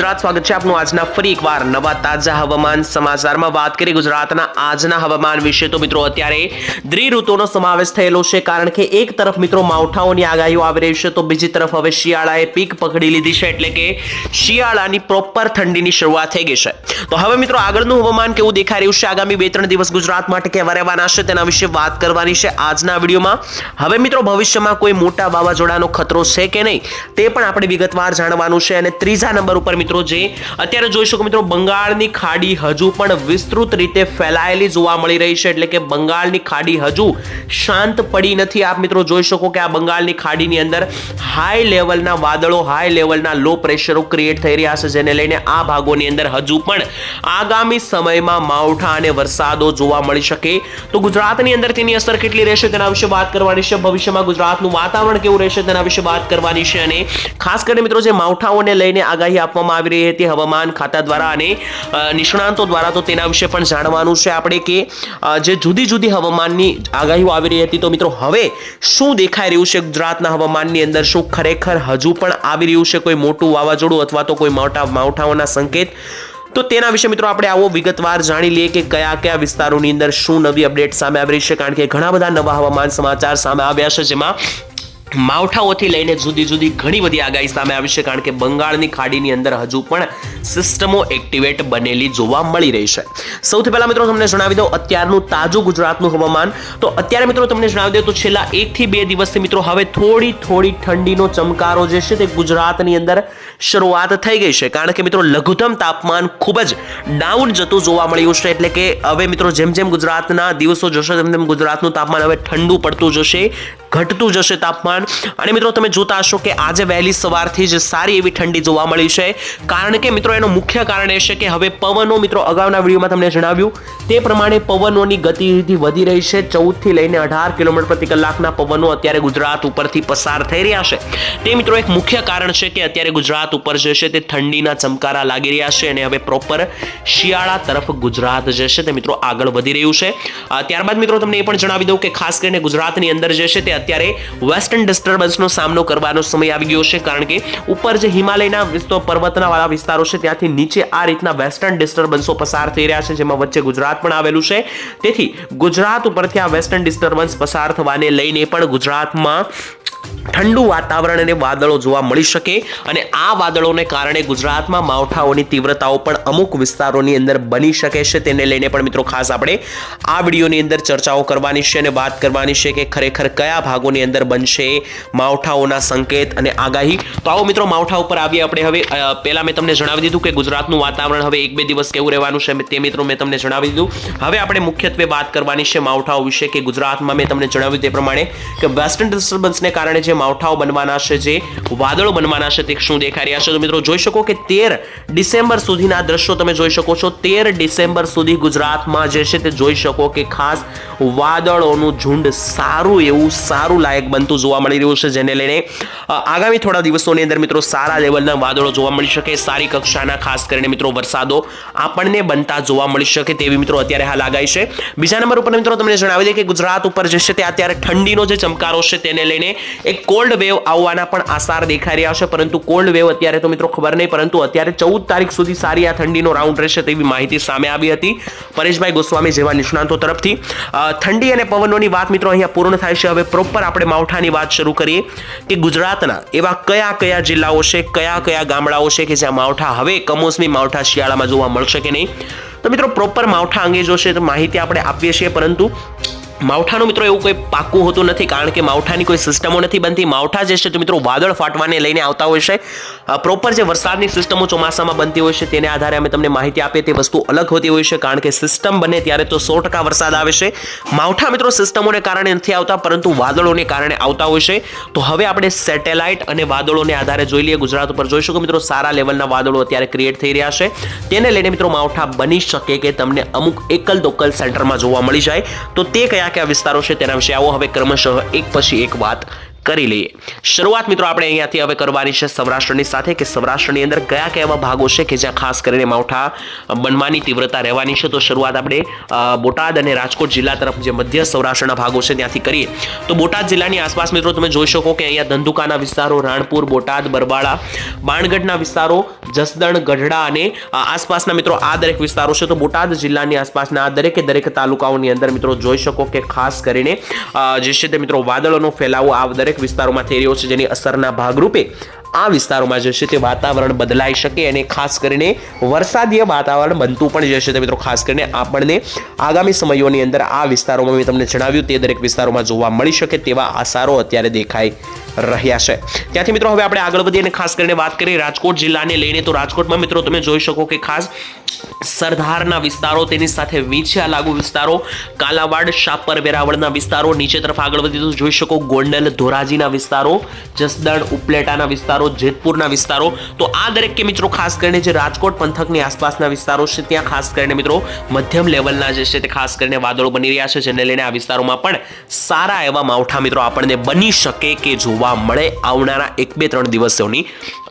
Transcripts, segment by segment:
ગુજરાત સ્વાગત છે આપનું આજના ફરી એકવાર નવા તાજા હવામાન સમાચારમાં. વાત કરીએ ગુજરાતના આજના હવામાન વિશે તો મિત્રો અત્યારે દ્વિઋતુનો સમાવેશ થયેલો છે કારણ કે એક તરફ મિત્રો માવઠાઓની આગાહીઓ આવી રહી છે તો બીજી તરફ હવે શિયાળાએ પીક પકડી લીધી છે એટલે કે શિયાળાની પ્રોપર ઠંડીની શરૂઆત થઈ ગઈ છે. તો હવે મિત્રો આગળનું હવામાન કેવું દેખાઈ રહ્યું છે? આગામી બે ત્રણ દિવસ ગુજરાત માટે કેવા રહેવાના છે તેના વિશે વાત કરવાની છે આજના વિડીયોમાં. હવે મિત્રો ભવિષ્યમાં કોઈ મોટા વાવાઝોડાનો ખતરો છે કે નહીં તે પણ આપણે વિગતવાર જાણવાનું છે અને ત્રીજા નંબર ઉપર મિત્રો જે અત્યારે જોઈ શકો મિત્રો બંગાળની ખાડી હજુ પણ વિસ્તૃત રીતે ફેલાયેલી જોવા મળી રહી છે. એટલે કે બંગાળની ખાડી હજુ શાંત પડી નથી. આપ મિત્રો જોઈ શકો કે આ બંગાળની ખાડીની અંદર હાઈ લેવલના વાદળો હાઈ લેવલના લો પ્રેશરો ક્રિએટ થઈ રહ્યા છે. જેને લઈને આ ભાગોની અંદર હજુ પણ આગામી સમયમાં માવઠા અને વરસાદો જોવા મળી શકે. તો ગુજરાતની અંદર તેની અસર કેટલી રહેશે તેના વિશે વાત કરવાની છે. ભવિષ્યમાં ગુજરાતનું વાતાવરણ કેવું રહેશે તેના વિશે વાત કરવાની છે. અને ખાસ કરીને મિત્રો જે માવઠાઓને લઈને આગાહી આપવામાં આવી રહી હતી હવામાન ખાતા દ્વારા અને નિષ્ણાંતો દ્વારા. તો તેના વિશે પણ જાણવાનું છે આપણે કે જે જુદી જુદી હવામાનની આગાહીઓ આવી રહી હતી. તો મિત્રો, હવે શું દેખાઈ રહ્યું છે ગુજરાતના હવામાનની અંદર? શું ખરેખર હજુ પણ આવી રહ્યું છે કોઈ મોટું વાવાઝોડું અથવા તો કોઈ મોટા માવઠાઓના સંકેત? તો તેના વિશે મિત્રો આપણે આવો વિગતવાર જાણી લઈએ કે કયા કયા વિસ્તારોની અંદર શું નવી અપડેટ સામે આવી રહી છે. કારણ કે ઘણા બધા નવા હવામાન સમાચાર સામે આવ્યા છે, જેમાં માવઠાઓથી લઈને જુદી જુદી ઘણી બધી આગાહી સામે આવી છે, કારણ કે બંગાળની ખાડીની અંદર હજુ પણ સિસ્ટમો એક્ટિવેટ બનેલી જોવા મળી રહી છે. સૌથી પહેલા મિત્રો તમને જણાવી દઉં, અત્યારનું તાજું ગુજરાતનું હવામાન. તો અત્યારે મિત્રો તમને જણાવી દઉં તો છેલ્લા એકથી બે દિવસથી મિત્રો હવે થોડી થોડી ઠંડીનો ચમકારો જે છે તે ગુજરાતની અંદર શરૂઆત થઈ ગઈ છે, કારણ કે મિત્રો લઘુત્તમ તાપમાન ખૂબ જ ડાઉન જતું જોવા મળ્યું છે, એટલે કે હવે મિત્રો જેમ જેમ ગુજરાતના દિવસો જશે, તેમ તેમ ગુજરાતનું તાપમાન હવે ઠંડુ પડતું જશે. ઘટતું જશે તાપમાન. અને મિત્રો, તમે જોતા હશો કે આજે વહેલી સવારથી જ સારી એવી ઠંડી જોવા મળી છે. કારણ કે મિત્રો, એનું મુખ્ય કારણ એ છે કે હવે પવનો મિત્રો અગાઉના વિડીયોમાં તમને જણાવ્યું. તે પ્રમાણે પવનોની ગતિવિધિ વધી રહી છે. ચૌદથી લઈને અઢાર કિલોમીટર પ્રતિ કલાકના પવનો અત્યારે ગુજરાત ઉપરથી પસાર થઈ રહ્યા છે. તે મિત્રો એક મુખ્ય કારણ છે કે અત્યારે ગુજરાત ઉપર જે છે તે ઠંડીના ચમકારા લાગી રહ્યા છે અને હવે પ્રોપર શિયાળા તરફ ગુજરાત જે છે તે મિત્રો આગળ વધી રહ્યું છે. ત્યારબાદ મિત્રો, તમને એ પણ જણાવી દઉં કે ખાસ કરીને ગુજરાતની અંદર જે છે તે અત્યારે વેસ્ટર્ન ડિસ્ટર્બન્સનો સામનો કરવાનો સમય આવી ગયો છે, કારણ કે ઉપર જે હિમાલયના વિસ્તો પર્વતનાવાળા વિસ્તારો છે, ત્યાંથી નીચે આ રીતના વેસ્ટર્ન ડિસ્ટર્બન્સો પસાર થઈ રહ્યા છે, જેમાં વચ્ચે ગુજરાત પણ આવેલું છે. તેથી ગુજરાત ઉપરથી આ વેસ્ટર્ન ડિસ્ટર્બન્સ પસાર થવાને લઈને પણ ગુજરાતમાં ઠંડુ વાતાવરણ અને વાદળો જોવા મળી શકે અને આ વાદળોને કારણે ગુજરાતમાં માવઠાઓની તીવ્રતાઓ પણ અમુક વિસ્તારોની અંદર બની શકે છે. તેને લઈને પણ મિત્રો ખાસ આપણે આ વિડીયોની અંદર ચર્ચાઓ કરવાની છે અને વાત કરવાની છે કે ખરેખર કયા ભાગોની અંદર બનશે માવઠાઓના સંકેત અને આગાહી. તો આવો મિત્રો માવઠા ઉપર આવીએ આપણે હવે. પહેલાં મેં તમને જણાવી દીધું કે ગુજરાતનું વાતાવરણ હવે એક બે દિવસ કેવું રહેવાનું છે તે મિત્રો મેં તમને જણાવી દીધું. હવે આપણે મુખ્યત્વે વાત કરવાની છે માવઠાઓ વિશે કે ગુજરાતમાં મેં તમને જણાવ્યું તે પ્રમાણે કે વેસ્ટર્ન ડિસ્ટર્બન્સને કારણે જે માવઠાઓ બનવાના છે, જે વાદળો બનવાના છે, તે શું દેખાઈ રહ્યા છે? તો મિત્રો, જોઈ શકો કે તેર ડિસેમ્બર સુધીના દ્રશ્યો તમે જોઈ શકો છો. તેર ડિસેમ્બર સુધી ગુજરાતમાં જે છે, તે જોઈ શકો કે ખાસ વાદળોનું ઝુંડ સારું, એવું સારું લાયક બનતું જોવા મળી રહ્યું છે, જેને લઈને આગામી થોડા દિવસોની અંદર મિત્રો, સારા લેવલના વાદળો જોવા મળી શકે, સારી કક્ષાના ખાસ કરીને મિત્રો, વરસાદો આપણને બનતા જોવા મળી શકે તેવી મિત્રો, અત્યારે હાલ આગાહી છે. બીજા નંબર ઉપર મિત્રો, તમને જણાવી દે કે ગુજરાત ઉપર જે છે, તે અત્યારે ઠંડીનો જે ચમકારો છે, તેને લઈને એક કોલ્ડ વેવ આવવાના પણ આસાર દેખાઈ રહ્યા છે, પરંતુ કોલ્ડ વેવ અત્યારે તો મિત્રો ખબર નહીં, પરંતુ અત્યારે ચૌદ તારીખ સુધી સારી આ ઠંડીનો રાઉન્ડ રહેશે તેવી માહિતી સામે આવી હતી પરેશભાઈ ગોસ્વામી જેવા નિષ્ણાંતો તરફથી. ઠંડી અને પવનોની વાત મિત્રો અહીંયા પૂર્ણ થાય છે. હવે પ્રોપર આપણે માવઠાની વાત શરૂ કરીએ કે ગુજરાતના એવા કયા કયા જિલ્લાઓ છે, કયા કયા ગામડાઓ છે કે જ્યાં માવઠા હવે કમોસમી માવઠા શિયાળામાં જોવા મળશે કે નહીં? તો મિત્રો પ્રોપર માવઠા અંગે જોશે તો માહિતી આપણે આપીએ છીએ, પરંતુ માવઠાનું મિત્રો એવું કોઈ પાકું હોતું નથી, કારણ કે માવઠાની કોઈ સિસ્ટમો નથી બનતી. માવઠા જે છે તો મિત્રો વાદળ ફાટવાને લઈને આવતા હોય છે. પ્રોપર જે વરસાદની સિસ્ટમો ચોમાસામાં બનતી હોય છે તેને આધારે અમે તમને માહિતી આપીએ તે વસ્તુ અલગ હોતી હોય છે, કારણ કે સિસ્ટમ બને ત્યારે તો સો ટકા વરસાદ આવે છે. માવઠા મિત્રો સિસ્ટમોને કારણે નથી આવતા, પરંતુ વાદળોને કારણે આવતા હોય છે. તો હવે આપણે સેટેલાઇટ અને વાદળોને આધારે જોઈ લઈએ. ગુજરાત ઉપર જોઈ શકો મિત્રો સારા લેવલના વાદળો અત્યારે ક્રિએટ થઈ રહ્યા છે. તેને લઈને મિત્રો માવઠા બની શકે કે તમને અમુક એકલ દોકલ સેન્ટરમાં જોવા મળી જાય. તો તે કયા કયા વિસ્તારો છે તેના વિશે આવો હવે ક્રમશઃ એક પછી એક વાત કરી લઈએ. શરૂઆત મિત્રો આપણે અહીંયાથી હવે કરવાની છે સૌરાષ્ટ્રની સાથે કે સૌરાષ્ટ્રની અંદર કયા કયા એવા ભાગો છે કે જ્યાં ખાસ કરીને માવઠા બનવાની તીવ્રતા રહેવાની છે? તો શરૂઆત આપણે બોટાદ અને રાજકોટ જિલ્લા તરફ જે મધ્ય સૌરાષ્ટ્રના ભાગો છે ત્યાંથી કરીએ. તો બોટાદ જિલ્લાની આસપાસ મિત્રો તમે જોઈ શકો કે અહીંયા ધંધુકાના વિસ્તારો, રાણપુર, બોટાદ, બરબાળા, બાણગઢના વિસ્તારો, જસદણ, ગઢડા અને આસપાસના મિત્રો આ દરેક વિસ્તારો છે. તો બોટાદ જિલ્લાની આસપાસના આ દરેકે દરેક તાલુકાઓની અંદર મિત્રો જોઈ શકો કે ખાસ કરીને જે છે તે મિત્રો વાદળોનો ફેલાવો આ દરેક વિસ્તારોમાં થઈ રહ્યો છે જેની અસરના ભાગરૂપે આ વિસ્તારોમાં જે છે તે વાતાવરણ બદલાઈ શકે અને ખાસ કરીને વરસાદીય વાતાવરણ બનતું પણ જે છે તે મિત્રો ખાસ કરીને આપણને આગામી સમયોની અંદર આ વિસ્તારોમાં મેં તમને જણાવ્યું તે દરેક વિસ્તારોમાં જોવા મળી શકે તેવા આસારો અત્યારે દેખાઈ રહ્યા છે. ત્યાંથી મિત્રો હવે આપણે આગળ વધીએ અને ખાસ કરીને વાત કરીએ રાજકોટ જિલ્લાને લઈને. તો રાજકોટમાં મિત્રો તમે જોઈ શકો કે ખાસ સરદારના વિસ્તારો તેની સાથે વીંછિયા લાગુ વિસ્તારો, કાલાવાડ, શાપર, વેરાવળના વિસ્તારો, નીચે તરફ આગળ વધી તો જોઈ શકો ગોંડલ, ધોરાજીના વિસ્તારો, જસદણ, ઉપલેટાના વિસ્તારો, જેતપુરના વિસ્તારો. તો આ દરેક કે મિત્રો ખાસ કરીને જે રાજકોટ પંથકની આસપાસના વિસ્તારો છે, ત્યાં ખાસ કરીને મિત્રો મધ્યમ લેવલના જે છે તે ખાસ કરીને વાદળો બની રહ્યા છે, જેને લઈને આ વિસ્તારોમાં પણ સારા એવા માવઠા મિત્રો આપણને બની શકે કે જોવા મળે આવનારા એક બે ત્રણ દિવસોની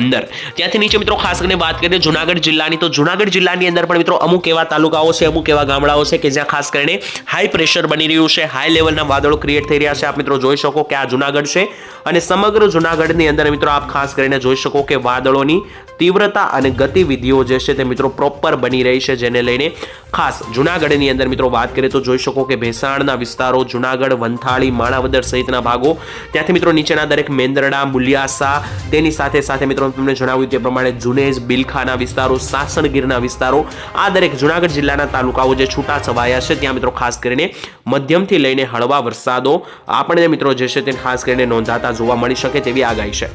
અંદર. ત્યાંથી નીચે મિત્રો ખાસ કરીને વાત કરીએ જુનાગઢ જિલ્લાની, તો જુનાગઢ જિલ્લાની અંદર પણ મિત્રો અમુક એવા તાલુકાઓ છે, અમુક એવા ગામડાઓ છે કે જ્યાં ખાસ કરીને હાઈ પ્રેશર બની રહ્યું છે હાઈ લેવલના વાદળો ક્રિએટ થઈ રહ્યા છે. આપ મિત્રો જોઈ શકો કે આ જુનાગઢ છે અને સમગ્ર જુનાગઢની અંદર મિત્રો આપ ખાસ કરીને જોઈ શકો કે વાદળોની તીવ્રતા અને ગતિવિધિઓ જે છે તે મિત્રો પ્રોપર બની રહી છે, જેને લઈને ખાસ જુનાગઢની અંદર મિત્રો વાત કરીએ તો જોઈ શકો કે ભેસાણના વિસ્તારો, જુનાગઢ, વંથાળી, માણાવદર સહિતના ભાગો ત્યાંથી મિત્રો નીચેના દરેક મેંદરડા, મુલિયાસા, તેની સાથે સાથે મિત્રો તમને જણાવ્યું તે પ્રમાણે જુનેજ, બિલખાના વિસ્તારો, સાસણગીરના વિસ્તારો, આ દરેક જુનાગઢ જિલ્લાના તાલુકાઓ જે છૂટા છવાયા છે, ત્યાં મિત્રો ખાસ કરીને મધ્યમથી લઈને હળવા વરસાદો આપણને મિત્રો જે છે તે ખાસ કરીને નોંધાતા જોવા મળી શકે તેવી આગાહી છે.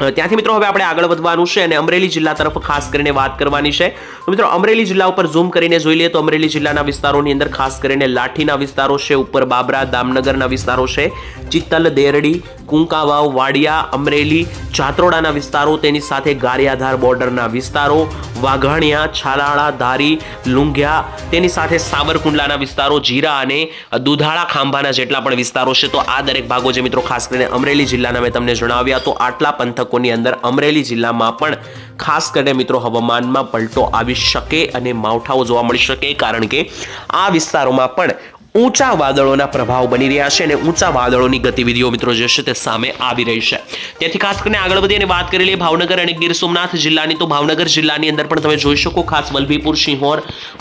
ત્યાંથી મિત્રો હવે આપણે આગળ વધવાનું છે અને અમરેલી જિલ્લા તરફ ખાસ કરીને વાત કરવાની છે. મિત્રો અમરેલી જિલ્લા ઉપર ઝૂમ કરીને જોઈ લઈએ તો અમરેલી જિલ્લાના વિસ્તારોની અંદર ખાસ કરીને લાઠીના વિસ્તારો છે, ઉપર બાબરા, દામનગરના વિસ્તારો છે ચિત્તલ, દેરડી, કુંકાવાવ, વાડિયા, અમરેલી, જાત્રોડાના વિસ્તારો, તેની સાથે ગારિયાધાર બોર્ડરના વિસ્તારો, વાઘાણિયા, છાલાળા, ધારી, લુંઘિયા, તેની સાથે સાબરકુંડલાના વિસ્તારો, જીરા અને દુધાળા ખાંભાના જેટલા પણ વિસ્તારો છે. તો આ દરેક ભાગો જે મિત્રો, ખાસ કરીને અમરેલી જિલ્લાના મેં તમને જણાવ્યા. તો આટલા પંથકોની અંદર અમરેલી જિલ્લામાં પણ ખાસ કરીને મિત્રો, હવામાનમાં પલટો આવી શકે અને માવઠાઓ જોવા મળી શકે, કારણ કે આ વિસ્તારોમાં પણ ઊંચા વાદળોના પ્રભાવ બની રહ્યા છે અને ઊંચા વાદળોની ગતિવિધિઓ મિત્રો જે છે તે સામે આવી રહી છે. તેથી ખાસ કરીને આગળ વધી અને વાત કરી લઈએ ભાવનગર અને ગીર સોમનાથ જિલ્લાની. તો ભાવનગર જિલ્લાની અંદર પણ તમે જોઈ શકો ખાસ વલભીપુર સિંહોર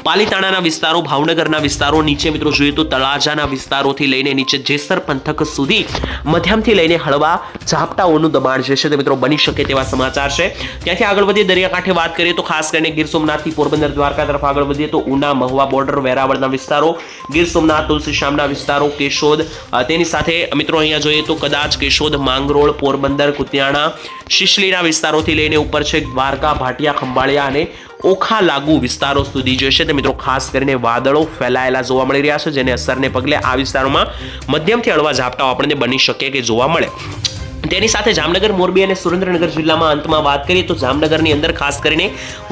પાલીતાણાના વિસ્તારો, ભાવનગરના વિસ્તારો, નીચે મિત્રો જોઈએ તો તળાજાના વિસ્તારોથી લઈને નીચે જેસર પંથક સુધી મધ્યમથી લઈને હળવા ઝાપટાઓનું દબાણ જે છે તે મિત્રો બની શકે તેવા સમાચાર છે. ત્યાંથી આગળ વધીએ, દરિયાકાંઠે વાત કરીએ તો ખાસ કરીને ગીર સોમનાથથી પોરબંદર દ્વારકા તરફ આગળ વધીએ તો ઉના મહુવા બોર્ડર, વેરાવળના વિસ્તારો, ગીર સોમનાથ તુલસીશ્યામના વિસ્તારો, કેશોદ. તેની સાથે મિત્રો, અહીંયા જોઈએ તો કદાચ કેશોદ, માંગરોળ, પોરબંદર, કુતિયાણા, શિશલીના વિસ્તારોથી લઈને ઉપર છે દ્વારકા, ભાટિયા, ખંભાળિયા અને ઓખા લાગુ વિસ્તારો સુધી જે છે તે, મિત્રો, ખાસ કરીને વાદળો ફેલાયેલા જોવા મળી રહ્યા છે, જેને અસરને પગલે આ વિસ્તારોમાં મધ્યમથી હળવા ઝાપટાઓ આપણને બની શકે કે જોવા મળે. તેની સાથે જામનગર, મોરબી અને સુરેન્દ્રનગર જિલ્લામાં અંતમાં વાત કરીએ તો જામનગરની અંદર ખાસ કરીને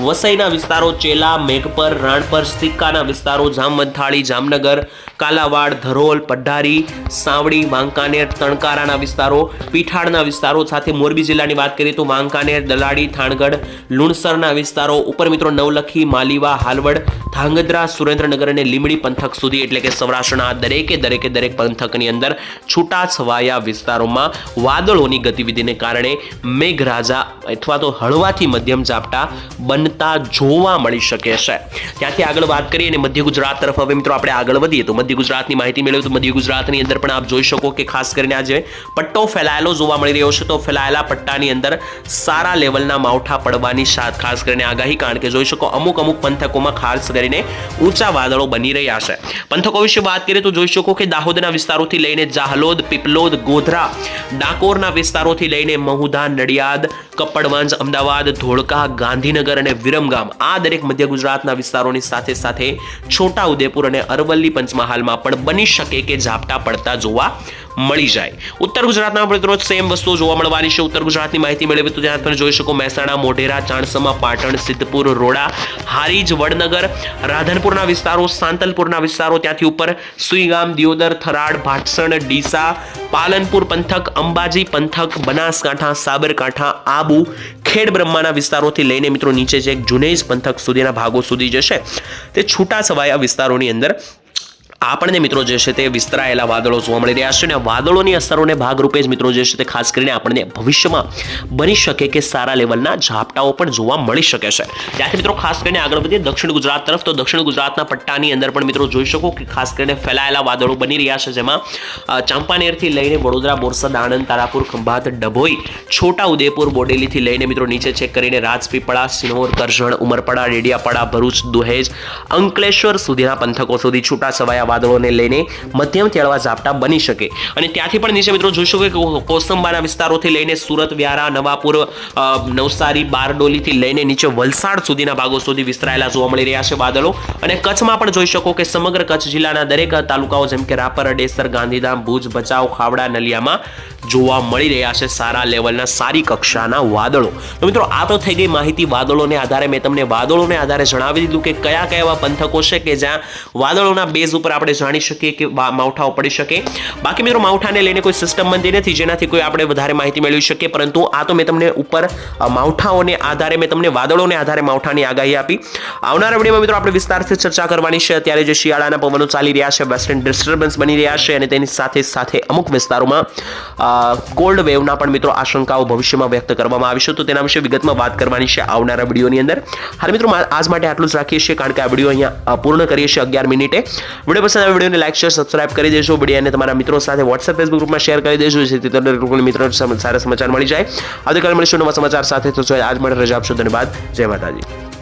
વસઈના વિસ્તારો, ચેલા, મેઘપર, રાણપર, સિક્કાના વિસ્તારો, જામવંથાળી, જામનગર કાલાવાડ, ધરોલ, પઢારી, સાવડી માંકાનેર તણકારાના વિસ્તારો પીઠાડના વિસ્તારો સાથે મોરબી જિલ્લાની વાત કરીએ તો માંકાનેર દલાડી, થાણગઢ, લુણસરના વિસ્તારો ઉપર મિત્રો નવલખી, માલીવા, હાલવડ, ધાંગધ્રા, સુરેન્દ્રનગર અને લીમડી પંથક સુધી એટલે કે સૌરાષ્ટ્રના દરેકે દરેકે દરેક પંથકની અંદર છૂટાછવાયા વિસ્તારોમાં વાદળોની ગતિવિધિને કારણે મેઘરાજા અથવા તો હળવાથી મધ્યમ ઝાપટા બનતા જોવા મળી શકે છે. ત્યાંથી આગળ વાત કરીએ અને મધ્ય ગુજરાત તરફ હવે મિત્રો આપણે આગળ વધીએ તો મધ્ય ગુજરાતની માહિતી મેળવી તો મધ્ય ગુજરાતની અંદર પણ આપ જોઈ શકો કે ખાસ કરીને આજે પટ્ટો ફેલાયેલો જોવા મળી રહ્યો છે. તો ફેલાયેલા પટ્ટાની અંદર સારા લેવલના માવઠા પડવાની ખાસ કરીને આગાહી, કારણ કે જોઈ શકો અમુક અમુક પંથકોમાં ખાસ કરીને ઊંચા વાદળો બની રહ્યા છે. પંથકો વિશે વાત કરીએ તો જોઈ શકો કે દાહોદના વિસ્તારોથી લઈને જાહલોદ, પીપલોદ, ગોધરા, ડાકોરના વિસ્તારોથી લઈને મહુધા, નડિયાદ કપડવંજ અમદાવાદ, ધોળકા, ગાંધીનગર અને વિરમગામ આ દરેક મધ્ય ગુજરાતના વિસ્તારોની સાથે સાથે છોટા ઉદેપુર અને અરવલ્લી પંચમહાલમાં પણ બની શકે કે ઝાપટા પડતા જોવા મળી જાય. ઉત્તર ગુજરાતના મિત્રો સેમ વસ્તુઓ જોવા મળવાની છે. ઉત્તર ગુજરાતની માહિતી મેળવી તો ત્યાં તમે જોઈ શકો મહેસાણા, મોઢેરા, ચાણસમા, પાટણ, સિદ્ધપુર, રોડા, હારીજ, વડનગર, રાધનપુરના વિસ્તારો, સાંતલપુરના વિસ્તારો, ત્યાંથી ઉપર સુઈગામ, દિયોદર, થરાડ, ભાટસણ, ડીસા, પાલનપુર, પંથક, અંબાજી, પંથક, બનાસકાંઠા, સાબરકાંઠા, આબુ ખેડ બ્રહ્માના વિસ્તારોથી લઈને મિત્રો નીચે જે જુનેજ પંથક સુધીના ભાગો સુધી જશે તે છૂટા છવાયા વિસ્તારોની અંદર આપણને મિત્રો જે છે તે વિસ્તરાયેલા વાદળો જોવા મળી રહ્યા છે અને વાદળોની અસરોને ભાગરૂપે જ મિત્રો જે છે તે ખાસ કરીને આપણને ભવિષ્યમાં બની શકે કે સારા લેવલના ઝાપટાઓ પણ જોવા મળી શકે છે. ત્યાંથી મિત્રો ખાસ કરીને આગળ વધીએ દક્ષિણ ગુજરાત તરફ. તો દક્ષિણ ગુજરાતના પટ્ટાની અંદર પણ મિત્રો જોઈ શકો કે ખાસ કરીને ફેલાયેલા વાદળો બની રહ્યા છે, જેમાં ચાંપાનેરથી લઈને વડોદરા, બોરસદ, આણંદ, તારાપુર, ખંભાત, ડભોઈ, છોટા ઉદેપુર બોડેલીથી લઈને મિત્રો નીચે ચેક કરીને રાજપીપળા, સિનોર, કરજણ, ઉમરપાડા, ડેડિયાપાડા, ભરૂચ, દુહેજ, અંકલેશ્વર સુધીના પંથકો સુધી છૂટા છવાયા વાદળોને લઈને મધ્યમ તેળવા ઝાપટા બની શકે. અને ત્યાંથી પણ નીચે મિત્રો જોઈ શકો કે કોસંબાના વિસ્તારોથી લઈને સુરત, વ્યારા, નવાપુર નવસારી, બારડોલીથી લઈને નીચે વલસાડ સુધીના ભાગો સુધી વિસ્તરાયેલા જોવા મળી રહ્યા છે વાદળો. અને કચ્છમાં પણ જોઈ શકો કે સમગ્ર કચ્છ જિલ્લાના દરેક તાલુકાઓ જેમ કે રાપર, અડેસર, ગાંધીધામ, ભુજ, ભચાઉ, ખાવડા, નલિયામાં જોવા મળી રહ્યા છે સારા લેવલના, સારી કક્ષાના વાદળો. તો મિત્રો, આ તો થઈ ગઈ માહિતી વાદળોને આધારે. મેં તમને વાદળોને આધારે જણાવી દીધું કે કયા કયા એવા પંથકો છે કે જ્યાં વાદળોના બેઝ ઉપર આપણે જાણી શકીએ કે માવઠાઓ પડી શકે. બાકી મિત્રો, માવઠાને લઈને કોઈ સિસ્ટમ બનતી નથી, જેનાથી કોઈ આપણે વધારે માહિતી મેળવી શકીએ. પરંતુ આ તો મેં તમને ઉપર માવઠાઓને આધારે, મેં તમને વાદળોને આધારે માવઠાની આગાહી આપી. આવનારા વિડીયોમાં મિત્રો, આપણે વિસ્તારથી ચર્ચા કરવાની છે. અત્યારે જે શિયાળાના પવનો ચાલી રહ્યા છે વેસ્ટર્ન ડિસ્ટર્બન્સ બની રહ્યા છે અને તેની સાથે સાથે અમુક વિસ્તારોમાં કોલ્ડ વેવના પણ મિત્રો આશંકાઓ ભવિષ્યમાં વ્યક્ત કરવામાં આવી છે. તો તેના વિશે વિગતમાં વાત કરવાની છે આવનારા વિડીયોની અંદર. હાલ મિત્રો આજ માટે આટલું જ રાખીએ છીએ, કારણ કે આ વીડિયો અહીંયા પૂર્ણ કરીએ છીએ અગિયાર મિનિટે. વીડિયો પસંદ આવે વિડીયોને લાઈક, શેર, સબસ્ક્રાઇબ કરી દેજો. વિડીયોને તમારા મિત્રો સાથે વોટ્સએપ ફેસબુક ગ્રુપમાં શેર કરી દેજો, જેથી તમને મિત્રો સારા સમાચાર મળી જાય. આવતીકાલે મળીશું નવા સમાચાર સાથે. તો આજ માટે રજા આપશો. ધન્યવાદ. જય માતાજી.